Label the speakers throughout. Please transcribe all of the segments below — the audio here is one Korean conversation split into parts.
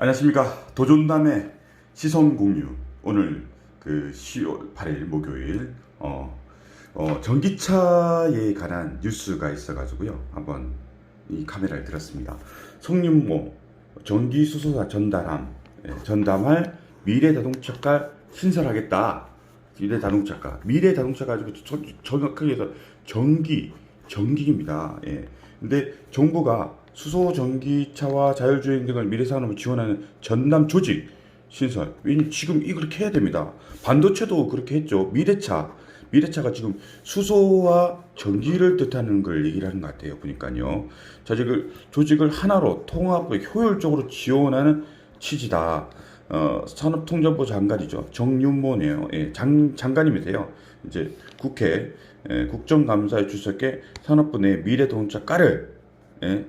Speaker 1: 안녕하십니까. 도전남의 시선 공유. 오늘 그 10월 8일 목요일 어, 어, 전기차에 관한 뉴스가 있어가지고요. 한번 이 카메라를 들었습니다. 성윤모 전기수소사 전담함. 예, 전담할 미래자동차가 신설하겠다. 미래 자동차가. 미래 자동차 가지고 저- 정확하게 해서 전기 전기입니다. 예. 근데 정부가 수소 전기차와 자율주행 등을 미래 산업을 지원하는 전담 조직 신설. 지금 이 그렇게 해야 됩니다. 반도체도 그렇게 했죠. 미래차. 미래차가 지금 수소와 전기를 뜻하는 걸 얘기를 하는 것 같아요. 보니까요. 조직을, 조직을 하나로 통합, 효율적으로 지원하는 취지다. 어, 산업통전부 장관이죠. 정윤모네요. 예, 장, 장관님이세요. 이제 국회 예, 국정감사에 출석해 산업부 내 미래자동차가를 예,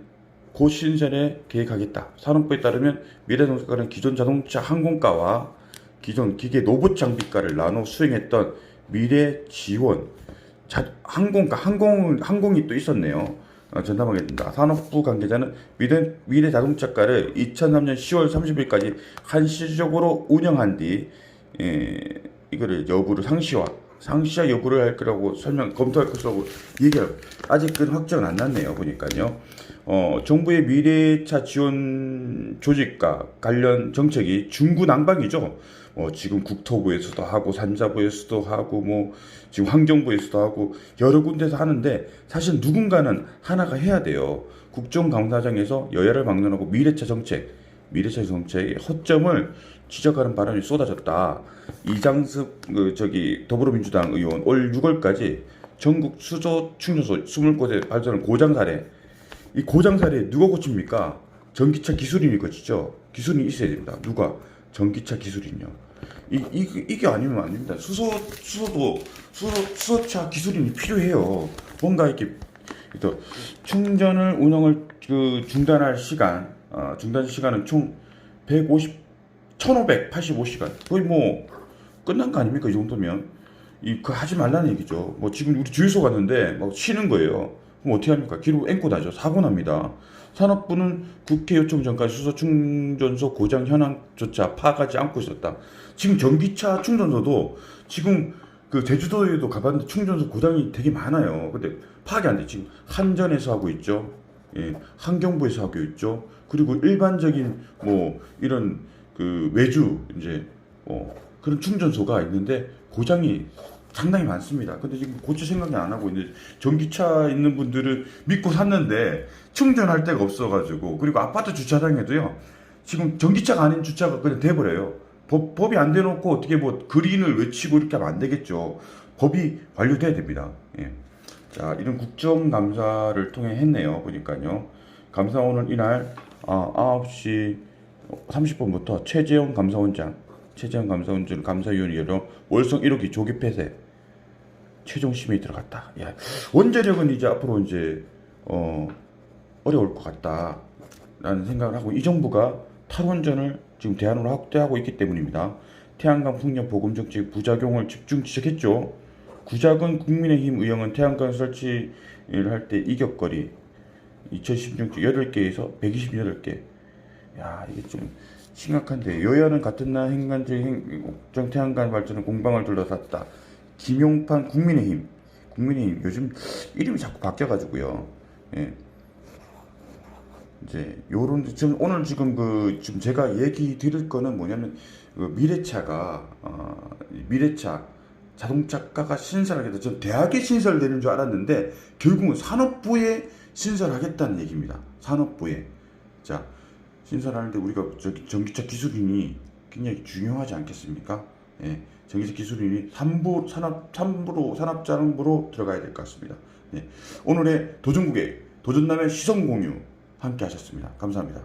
Speaker 1: 고 신설에 계획하겠다. 산업부에 따르면 미래자동차가는 기존 자동차 항공가와 기존 기계 로봇 장비가를 나눠 수행했던 미래 지원 자, 항공가 항공 항공이 또 있었네요. 어, 전담하겠습니다. 산업부 관계자는 미래, 미래 자동차가를 2003년 10월 30일까지 한시적으로 운영한 뒤 예, 이거를 여부를 상시화 상시화 여부를 할 거라고 설명 검토할 것이라고 얘기할 아직은 확정은 안 났네요 보니까요. 어, 정부의 미래차 지원 조직과 관련 정책이 중구난방이죠. 어, 지금 국토부에서도 하고 산자부에서도 하고 뭐 지금 환경부에서도 하고 여러 군데서 하는데 사실 누군가는 하나가 해야 돼요. 국정감사장에서 여야를 막론하고 미래차 정책, 미래차 정책의 허점을 지적하는 발언이 쏟아졌다. 이장습 그 저기 더불어민주당 의원 올 6월까지 전국 수소 충전소 20곳에 발전한 고장 사례 이 고장 사례 누가 고칩니까? 전기차 기술인이 고치죠. 기술인이 있어야 됩니다. 누가? 전기차 기술인요. 이, 이, 이게 아니면 안 됩니다. 수소, 수소도, 수소, 수소차 기술인이 필요해요. 뭔가 이렇게, 또 충전을, 운영을 그 중단할 시간, 어, 중단 시간은 총 150, 1585시간. 거의 뭐, 끝난 거 아닙니까? 이 정도면. 이, 그 하지 말라는 얘기죠. 뭐 지금 우리 주유소 갔는데 막 쉬는 거예요. 그럼 어떻게 합니까? 기로 앵고 나죠. 사고 납니다. 산업부는 국회 요청 전까지 수소 충전소 고장 현황조차 파악하지 않고 있었다. 지금 전기차 충전소도 지금 그 제주도에도 가봤는데 충전소 고장이 되게 많아요. 근데 파악이 안 돼. 지금 한전에서 하고 있죠. 예, 환경부에서 하고 있죠. 그리고 일반적인 뭐 이런 그 외주 이제 뭐 그런 충전소가 있는데 고장이 상당히 많습니다. 근데 지금 고칠 생각이 안 하고 있는데 전기차 있는 분들은 믿고 샀는데 충전할 데가 없어가지고 그리고 아파트 주차장에도요 지금 전기차가 아닌 주차가 그냥 돼버려요. 법, 법이 안 돼놓고 어떻게 뭐 그린을 외치고 이렇게 하면 안 되겠죠. 법이 완료돼야 됩니다. 예. 자 이런 국정감사를 통해 했네요. 보니까요. 감사원은 이날 아, 9시 30분부터 최재형 감사원장, 최재형 감사원장 감사위원이 열어 월성 1호기 조기 폐쇄 최종 심의 들어갔다. 야, 원자력은 이제 앞으로 이제 어, 어려울 것 같다라는 생각을 하고 이 정부가 탈원전을 지금 대안으로 확대하고 있기 때문입니다. 태양광 풍력 보금 정책 부작용을 집중 지적했죠. 구작은 국민의힘 의원은 태양광 설치를 할 때 이격거리 2016년 8개에서 128개. 야, 이게 좀 심각한데 여야는 같은 날 행간적 정 태양광 발전은 공방을 둘러쌌다. 김용판 국민의힘, 국민의힘 요즘 이름이 자꾸 바뀌어가지고요. 예. 이제 요런 지금 오늘 지금 그 지금 제가 얘기 드릴 거는 뭐냐면 그 미래차가 어, 이 미래차 자동차가가 신설하게 돼서 전 대학에 신설되는 줄 알았는데 결국은 산업부에 신설하겠다는 얘기입니다. 산업부에 자 신설하는데 우리가 저기 전기차 기술인이 굉장히 중요하지 않겠습니까? 예, 전기차 기술인이 산부 산업 산부로 산업자원부로 들어가야 될 것 같습니다. 예, 오늘의 도전국의 도전남의 시선 공유 함께 하셨습니다. 감사합니다.